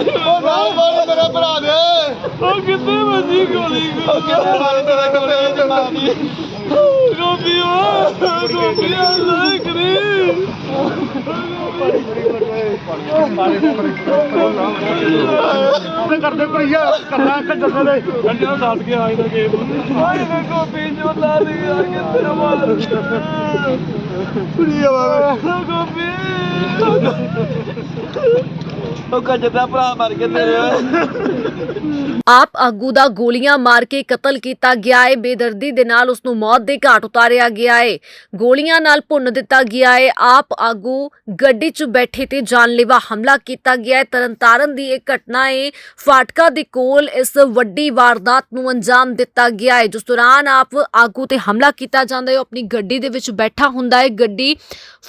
ਉਹ ਨਾਲ ਮਾਰ ਮੇਰੇ ਭਰਾ ਦੇ। ਉਹ ਕਿੱਥੇ ਵੱਜੀ ਗੋਲੀ? ਉਹ ਕਿਹੜੇ ਮਾਰੇ ਤੇਰੇ ਕੋਲੇ ਚ ਮਾਰੀ ਗੋਪੀ ਓ ਗੋਪੀ ਅੱਲਾ ਕਰੀ। ਕਰਦੇ ਭਈਆ? ਕਰਨਾ ਕਿ ਜੱਸੇ ਦੇ ਕੰਡਿਆ ਦੱਸ ਕੇ ਆਈ ਦਾ ਗੇਮ ਆਏ ਵੇ ਗੋਪੀ ਜੋ ਲਾ ਰਹੀ ਆ ਕਿੱਥੇ ਮਾਰ ਕੁੜੀ ਆਵਾ ਗੋਪੀ। ਉਹ ਕੱਜਦਾ ਭਰਾ ਮਰ ਕੇ ਤੇਰੇ। ਆਪ ਆਗੂ ਦਾ ਗੋਲੀਆਂ ਮਾਰ ਕੇ ਕਤਲ ਕੀਤਾ ਗਿਆ ਹੈ ਬੇਦਰਦੀ ਦੇ ਨਾਲ ਉਸ ਨੂੰ ਮੌਤ ਦੇ ਘਾਟ ਉਤਾਰਿਆ ਗਿਆ ਹੈ ਗੋਲੀਆਂ ਨਾਲ ਭੁੰਨ ਦਿੱਤਾ ਗਿਆ ਹੈ ਆਪ ਆਗੂ ਗੱਡੀ 'ਚ ਬੈਠੇ ਤੇ ਜਾਨਲੇਵਾ ਹਮਲਾ ਕੀਤਾ ਗਿਆ ਹੈ ਤਰਨਤਾਰਨ ਦੀ ਇਹ ਘਟਨਾ ਏ। ਫਾਟਕਾ ਦੇ ਕੋਲ ਇਸ ਵੱਡੀ ਵਾਰਦਾਤ ਨੂੰ ਅੰਜਾਮ ਦਿੱਤਾ ਗਿਆ ਹੈ ਜਿਸ ਦੌਰਾਨ ਆਪ ਆਗੂ ਤੇ ਹਮਲਾ ਕੀਤਾ ਜਾਂਦਾ ਹੈ ਉਹ ਆਪਣੀ ਗੱਡੀ ਦੇ ਵਿੱਚ ਬੈਠਾ ਹੁੰਦਾ ਹੈ ਗੱਡੀ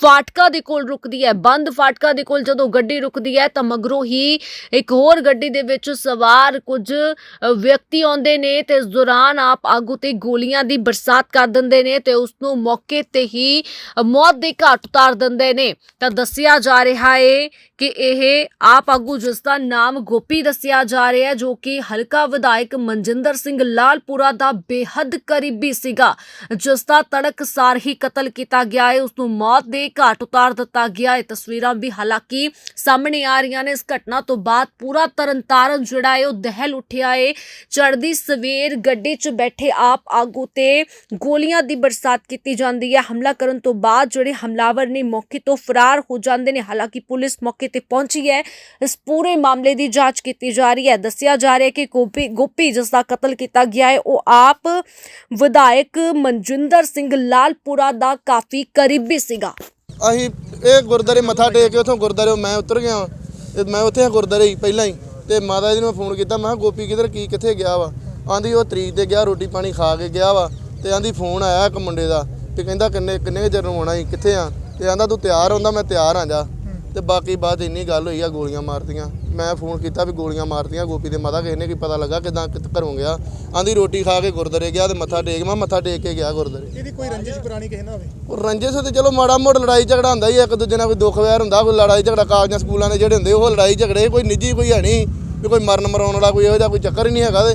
ਫਾਟਕਾ ਦੇ ਕੋਲ ਰੁਕਦੀ ਹੈ ਬੰਦ ਫਾਟਕਾ ਦੇ ਕੋਲ ਜਦੋਂ ਗੱਡੀ ਰੁਕਦੀ ਹੈ ਤਾਂ ਮਗਰੋਂ ਹੀ ਇੱਕ ਹੋਰ ਗੱਡੀ ਦੇ ਵਿੱਚ ਸਵਾਰ ਕੁਝ ਵਿਅਕਤੀ ਆਉਂਦੇ ਨੇ ਤੇ ਇਸ ਦੌਰਾਨ ਆਪ ਆਗੂ ਤੇ ਗੋਲੀਆਂ ਦੀ ਬਰਸਾਤ ਕਰ ਦਿੰਦੇ ਨੇ ਤੇ ਉਸ ਨੂੰ ਮੌਕੇ ਤੇ ਹੀ ਮੌਤ ਦੇ ਘਾਟ ਉਤਾਰ ਦਿੰਦੇ ਨੇ। ਤਾਂ ਦੱਸਿਆ ਜਾ ਰਿਹਾ ਹੈ ਕਿ ਇਹ ਆਪ ਆਗੂ ਜਿਸ ਦਾ ਨਾਮ ਗੋਪੀ ਦੱਸਿਆ ਜਾ ਰਿਹਾ ਜੋ ਕਿ ਹਲਕਾ ਵਿਧਾਇਕ ਮਨਜਿੰਦਰ ਸਿੰਘ ਲਾਲਪੁਰਾ ਦਾ ਬੇਹੱਦ ਕਰੀਬੀ ਸੀਗਾ, ਜਿਸ ਦਾ ਤੜਕਸਾਰ ਹੀ ਕਤਲ ਕੀਤਾ ਗਿਆ ਹੈ। ਉਸ ਨੂੰ ਮੌਤ ਦੇ ਘਾਟ ਉਤਾਰ ਦਿੱਤਾ ਗਿਆ ਹੈ। ਤਸਵੀਰਾਂ ਵੀ ਹਾਲਾਂਕਿ ਸਾਹਮਣੇ ਆ ਰਹੀਆਂ ਨੇ। ਇਸ ਘਟਨਾ ਤੋਂ ਬਾਅਦ ਪੂਰਾ ਤਰਨਤਾਰਨ ਜਿਹੜਾ ਹੈ ਉਹ ਦਹਿਲ ਉੱਠਿਆ ਹੈ ਚੜ੍ਹਦੀ ਸਵੇਰ ਗੱਡੀ 'ਚ ਬੈਠੇ ਆਪ ਆਗੂ ਤੇ ਗੋਲੀਆਂ ਦੀ ਬਰਸਾਤ ਕੀਤੀ ਜਾਂਦੀ ਹੈ। ਹਮਲਾ ਕਰਨ ਤੋਂ ਬਾਅਦ ਜਿਹੜੇ ਹਮਲਾਵਰ ਨੇ ਮੌਕੇ ਤੋਂ ਫਰਾਰ ਹੋ ਜਾਂਦੇ ਨੇ। ਹਾਲਾਂਕਿ ਪੁਲਿਸ ਮੌਕੇ ਤੇ ਪਹੁੰਚੀ ਹੈ। ਇਸ ਪੂਰੇ ਮਾਮਲੇ ਦੀ ਜਾਂਚ ਕੀਤੀ ਜਾ ਰਹੀ ਹੈ। ਦੱਸਿਆ ਜਾ ਰਿਹਾ ਹੈ ਕਿ ਗੋਪੀ ਗੋਪੀ ਜਿਸ ਦਾ ਕਤਲ ਕੀਤਾ ਗਿਆ ਹੈ, ਉਹ ਆਪ ਵਿਧਾਇਕ ਮਨਜਿੰਦਰ ਸਿੰਘ ਲਾਲਪੁਰਾ ਦਾ ਕਾਫੀ ਕਰੀਬੀ ਸੀਗਾ। ਅਸੀਂ ਇਹ ਗੁਰਦਾਰੇ ਮੱਥਾ ਟੇਕ ਕੇ ਉਥੋਂ ਗੁਰਦਾਰੇ ਮੈਂ ਉਤਰ ਗਿਆ। ਮੈਂ ਉੱਥੇ ਹਾਂ ਗੁਰਦਾਰੇ ਹੀ, ਪਹਿਲਾਂ ਹੀ। ਤੇ ਮਾਤਾ ਜੀ ਨੂੰ ਮੈਂ ਫੋਨ ਕੀਤਾ, ਮੈਂ ਕਿਹਾ, ਗੋਪੀ, ਕਿਧਰ, ਕੀ, ਕਿੱਥੇ ਗਿਆ ਵਾ? ਆਂਦੀ ਉਹ ਤਰੀਕ ਤੇ ਗਿਆ, ਰੋਟੀ ਪਾਣੀ ਖਾ ਕੇ ਗਿਆ ਵਾ। ਤੇ ਆਂਦੀ ਫੋਨ ਆਇਆ ਇੱਕ ਮੁੰਡੇ ਦਾ। ਤੇ ਕਹਿੰਦਾ, ਕਿੰਨੇ ਕਿੰਨੇ ਕੁ ਚਿਰ ਨੂੰ ਆਉਣਾ ਸੀ ਕਿੱਥੇ ਆ? ਤੇ ਆਂਦਾ ਤੂੰ ਤਿਆਰ ਹੁੰਦਾ, ਮੈਂ ਤਿਆਰ ਆ, ਜਾ। ਤੇ ਬਾਕੀ ਬਾਤ ਇੰਨੀ ਗੱਲ ਹੋਈ ਆ ਗੋਲੀਆਂ ਮਾਰਤੀਆਂ। ਮੈਂ ਫੋਨ ਕੀਤਾ ਵੀ ਗੋਲੀਆਂ ਮਾਰਤੀਆਂ ਗੋਪੀ ਦੇ ਮਾਤਾ ਕਿਸੇ ਨੇ ਕੀ ਪਤਾ ਲੱਗਾ ਕਿਦਾਂ ਘਰੋਂ ਗਿਆ। ਆਂਦੀ ਰੋਟੀ ਖਾ ਕੇ ਗੁਰਦਾਰੇ ਗਿਆ ਤੇ ਮੱਥਾ ਟੇਕ ਮੈਂ ਮੱਥਾ ਟੇਕ ਕੇ ਗਿਆ ਗੁਰਦਾਰੇ ਇਹਦੀ ਕੋਈ ਰੰਜਿਸ਼ ਪੁਰਾਣੀ ਕਿਸੇ ਨਾਲ ਹੋਵੇ? ਉਹ ਰੰਜਿਸ਼ ਤੇ ਚਲੋ ਮਾੜਾ ਮੋੜ ਲੜਾਈ ਝਗੜਾ ਹੁੰਦਾ ਹੀ ਆ, ਇੱਕ ਦੂਜੇ ਨਾਲ ਕੋਈ ਦੁੱਖ ਵੈਰ ਹੁੰਦਾ ਕੋਈ ਲੜਾਈ ਝਗੜਾ ਕਾਲਜਾਂ ਸਕੂਲਾਂ ਦੇ ਜਿਹੜੇ ਹੁੰਦੇ ਉਹ ਲੜਾਈ ਝਗੜੇ ਕੋਈ ਨਿੱਜੀ ਕੋਈ ਹੈ ਨਹੀਂ ਵੀ ਕੋਈ ਮਰਨ ਮਰਾਉਣ ਵਾਲਾ ਕੋਈ ਇਹੋ ਜਿਹਾ ਕੋਈ ਚੱਕਰ ਹੀ ਨਹੀਂ ਹੈਗਾ ਤੇ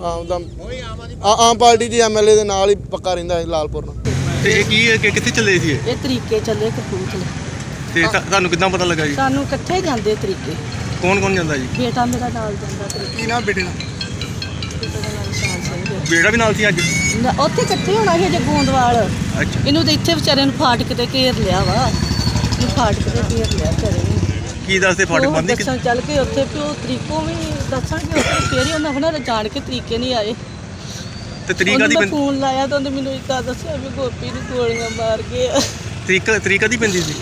ਆਮ ਦਾ ਆ- ਆਮ ਪਾਰਟੀ ਦੀ ਐਮਐਲਏ ਦੇ ਨਾਲ ਹੀ ਪੱਕਾ ਰਹਿੰਦਾ ਸੀ ਲਾਲਪੁਰ ਨਾਲ। ਤੇ ਇਹ ਕੀ ਹੈ? ਕਿ ਕਿੱਥੇ ਚੱਲੇ ਸੀ ਇਹ? ਇਹ ਤਰੀਕੇ ਚੱਲੇ ਕਪੂਰਥਲੇ। ਤੇ ਤੁਹਾ- ਤੁਹਾਨੂੰ ਕਿੱਦਾਂ ਪਤਾ ਲੱਗਾ ਜੀ? ਸਾਨੂੰ ਇਕੱਠੇ ਜਾਂਦੇ ਤਰੀਕੇ। ਕੌਣ ਕੌਣ ਜਾਂਦਾ ਜੀ? ਬੇਟਾ ਮੇਰਾ ਨਾਲ ਜਾਂਦਾ ਤਰੀਕੇ। ਕੀ ਨਾਮ ਬੇਟੇ ਦਾ? ਬੇਟਾ ਦਾ ਨਾਮ ਸ਼ਾਨ ਸਿੰਘ ਹੈ। ਬੇੜਾ ਵੀ ਨਾਲ ਸੀ ਅੱਜ? ਨਾ, ਉੱਥੇ ਇਕੱਠੇ ਹੋਣਾ ਸੀ ਜੇ ਗੋਂਦਵਾਲ। ਅੱਛਾ। ਇਹਨੂੰ ਤੇ ਇੱਥੇ ਵਿਚਾਰੇ ਨੂੰ ਫਾਟਕ ਤੇ ਘੇਰ ਲਿਆ ਵਾ। ਇਹਨੂੰ ਫਾਟਕ ਤੇ ਘੇਰ ਲਿਆ ਵਿਚਾਰੇ ਨੂੰ। ਕੀ ਦੱਸਦੇ ਫਾਟਕ ਉਹ ਬੰਦ ਹੀ ਦੱਸਣ ਚੱਲ ਕੇ ਉੱਥੇ ਵੀ ਉਹ ਤਰੀਕੋਂ ਵੀ ਦੱਸਾਂਗੇ ਉੱਥੇ ਫੇਰ ਹੀ ਉਹਨਾਂ ਹੋਣਾ ਜਾਣ ਕੇ ਤਰੀਕੇ ਨਹੀਂ ਆਏ। ਤੇ ਤਰੀਕਾ ਉਹਨੂੰ ਦੀ ਮੈਂ ਫੋਨ ਲਾਇਆ ਤਾਂ ਉਹਨੇ ਮੈਨੂੰ ਇੱਦਾਂ ਦੱਸਿਆ ਵੀ ਗੋਪੀ ਨੂੰ ਗੋਲੀਆਂ ਮਾਰ ਗਏ ਆ। ਤਰੀਕਾ ਤਰੀਕਾ ਦੀ ਪੈਂਦੀ ਸੀ?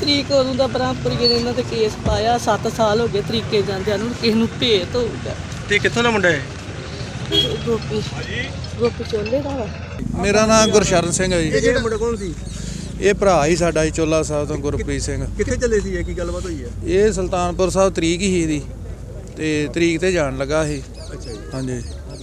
ਤਰੀਕ ਉਦੋਂ ਦਾ ਬ੍ਰਹਮਪੁਰ ਨੇ ਇਹਨਾਂ ਤੇ ਕੇਸ ਪਾਇਆ 7 ਸਾਲ ਹੋ ਗਏ ਤਰੀਕੇ ਜਾਂਦਿਆਂ ਨੂੰ ਕਿਸੇ ਨੂੰ ਭੇਤ ਹੋਊਗਾ। ਤੇ ਕਿੱਥੋਂ ਦਾ ਮੁੰਡਾ ਹੈ? ਗੋਪੀ ਗੋਪੀ ਚੋਲੇ ਦਾ ਵਾ। ਮੇਰਾ ਨਾਮ ਗੁਰਸ਼ਰਨ ਸਿੰਘ ਹੈ ਜੀ। ਇਹ ਜਿਹੜਾ ਮੁੰਡਾ ਕੌਣ ਸੀ? ਇਹ ਭਰਾ ਹੀ ਸਾਡਾ ਜੀ ਚੋਲਾ ਸਾਹਿਬ ਤੋਂ ਗੁਰਪ੍ਰੀਤ ਸਿੰਘ। ਕਿੱਥੇ ਚੱਲੇ ਸੀ ਇਹ? ਕੀ ਗੱਲਬਾਤ ਹੋਈ ਹੈ? ਇਹ ਸੁਲਤਾਨਪੁਰ ਸਾਹਿਬ ਤਰੀਕ ਹੀ ਇਹਦੀ। ਤੇ ਤਰੀਕ ਤੇ ਜਾਣ ਲੱਗਾ ਇਹ। ਅੱਛਾ ਜੀ। ਹਾਂਜੀ।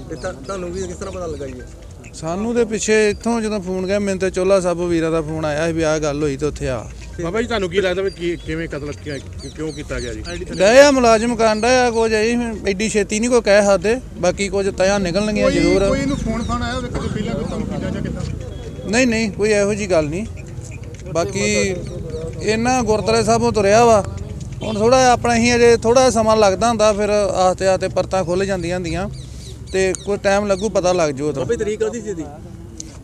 ਤੇ ਤੁਹਾਨੂੰ ਵੀ ਕਿਸ ਤਰ੍ਹਾਂ ਪਤਾ ਲੱਗਾ ਜੀ ਇਹ? ਸਾਨੂੰ ਦੇ ਪਿੱਛੇ ਇੱਥੋਂ ਜਦੋਂ ਫੋਨ ਗਿਆ ਮੈਨੂੰ ਤੇ ਚੋਲਾ ਸਾਹਿਬ ਵੀਰਾਂ ਦਾ ਫੋਨ ਆਇਆ ਸੀ ਵੀ ਆਹ ਗੱਲ ਹੋਈ ਤੇ ਉੱਥੇ ਆ। ਬਾਬਾ ਜੀ ਤੁਹਾਨੂੰ ਕੀ ਲੱਗਦਾ ਵੀ ਕੀ ਕਿਵੇਂ ਕਤਲ ਕਿਆ- ਕਿਉਂ ਕੀਤਾ ਗਿਆ ਜੀ? ਗਏ ਆ ਮੁਲਾਜ਼ਮ ਕਾਂਡਾ ਆ ਕੁਝ ਐ ਐਡੀ ਛੇਤੀ ਨਹੀਂ ਕੋਈ ਕਹਿ ਸਕਦੇ। ਬਾਕੀ ਕੁਝ ਤਿਆਂ ਨਿਕਲਣਗੀਆਂ ਜ਼ਰੂਰ। ਇਹਨੂੰ ਫੋਨ ਫਾਨ ਆਇਆ ਵੇਖੋ ਪਹਿਲਾਂ ਕੋਈ ਧਮਕੀ ਜਾਂ ਜਾਂ ਕਿੱਦਾਂ? ਨਹੀਂ ਨਹੀਂ ਕੋਈ ਇਹੋ ਜੀ ਗੱਲ ਨਹੀਂ ਬਾਕੀ ਇਹਨਾਂ ਗੁਰਦੁਆਰੇ ਸਾਹਿਬੋਂ ਤੁਰਿਆ ਵਾ। ਹੁਣ ਥੋੜਾ ਆਪਣਾ ਹੀ ਅਜੇ ਥੋੜਾ ਸਮਾਂ ਲੱਗਦਾ ਹੁੰਦਾ ਫਿਰ ਆਸਤੇ ਆਸਤੇ ਪਰਤਾਂ ਖੁੱਲ ਜਾਂਦੀਆਂ ਹੁੰਦੀਆਂ। ਤੇ ਕੋਈ ਟਾਈਮ ਲੱਗੂ ਪਤਾ ਲੱਗ ਜੂ ਉਦੋਂ। ਬਾਬੇ ਤਰੀਕ ਕਦੀ ਸੀ ਇਹਦੀ?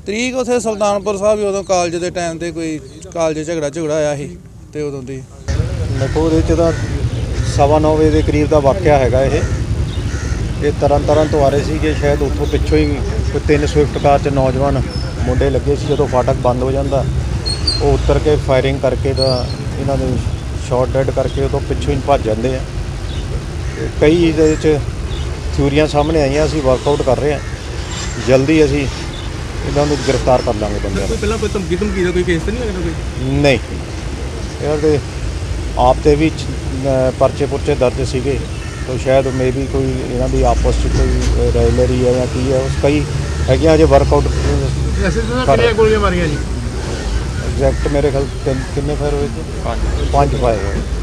ਤਰੀਕ ਉਥੇ ਸੁਲਤਾਨਪੁਰ ਸਾਹਿਬ ਹੀ ਉਦੋਂ ਕਾਲਜ ਦੇ ਟਾਈਮ ਤੇ ਕੋਈ ਕਾਲਜ ਝਗੜਾ ਝਗੜਾ ਆਇਆ ਸੀ ਤੇ ਉਦੋਂ ਦੀ। ਦੇਖੋ ਉਹਦੇ ਚ ਤਾਂ ਸਵਾ ਨੌ ਵਜੇ ਦੇ ਕਰੀਬ ਦਾ ਵਾਕਿਆ ਹੈਗਾ ਇਹ। ਇਹ ਤਰਨ ਤਾਰਨ ਤੋਂ ਆ ਰਹੇ ਸੀਗੇ ਸ਼ਾਇਦ ਉੱਥੋਂ ਪਿੱਛੋਂ ਹੀ ਕੋਈ ਤਿੰਨ ਸਵਿਫਟ ਕਾਰ 'ਚ ਨੌਜਵਾਨ ਮੁੰਡੇ ਲੱਗੇ ਸੀ ਜਦੋਂ ਫਾਟਕ ਬੰਦ ਹੋ ਜਾਂਦਾ। ਉਹ ਉਤਰ ਕੇ ਫਾਇਰਿੰਗ ਕਰਕੇ ਤਾਂ ਇਹਨਾਂ ਦੇ ਸ਼ਾਟ ਡੈਡ ਕਰਕੇ ਉਦੋਂ ਪਿੱਛੋਂ ਹੀ ਭੱਜ ਜਾਂਦੇ ਆ। ਤੇ ਕਈ ਇਹਦੇ ਵਿੱਚ ਥਿਊਰੀਆਂ ਸਾਹਮਣੇ ਆਈਆਂ ਅਸੀਂ ਵਰਕਆਊਟ ਕਰ ਰਹੇ ਹਾਂ। ਜਲਦੀ ਅਸੀਂ ਇਹਨਾਂ ਨੂੰ ਗ੍ਰਿਫਤਾਰ ਕਰ ਲਾਂਗੇ ਬੰਦਿਆਂ ਨੂੰ। ਪਹਿਲਾਂ ਕੋਈ ਧਮਕੀ ਧਮਕੀ ਦਾ ਕੋਈ ਕੇਸ ਤਾਂ ਨਹੀਂ ਲੱਗਦਾ ਕੋਈ? ਨਹੀਂ। ਇਹਨਾਂ ਦੇ ਆਪ ਤੇ ਵੀ ਪਰਚੇ ਪੁਰਚੇ ਦਰਜ ਸੀਗੇ। ਤਾਂ ਸ਼ਾਇਦ ਮੇ ਵੀ ਕੋਈ ਇਹਨਾਂ ਦੀ ਆਪਸ ਚ ਕੋਈ ਰਾਇਲਰੀ ਹੈ ਜਾਂ ਕੀ ਹੈ ਉਸ ਕਈ ਹੈਗੀਆਂ ਅਜੇ ਵਰਕਆਊਟ ਐਸੇ ਤਾਂ ਕਿੰਨੀਆਂ ਗੋਲੀਆਂ ਮਾਰੀਆਂ ਜੀ? ਐਗਜ਼ੈਕਟ ਮੇਰੇ ਖਿਆਲ ਤਿੰਨ ਕਿੰਨੇ ਫਾਇਰ ਹੋਏ ਸੀ? ਪੰਜ। ਪੰਜ ਫਾਇਰ ਹੋਏ।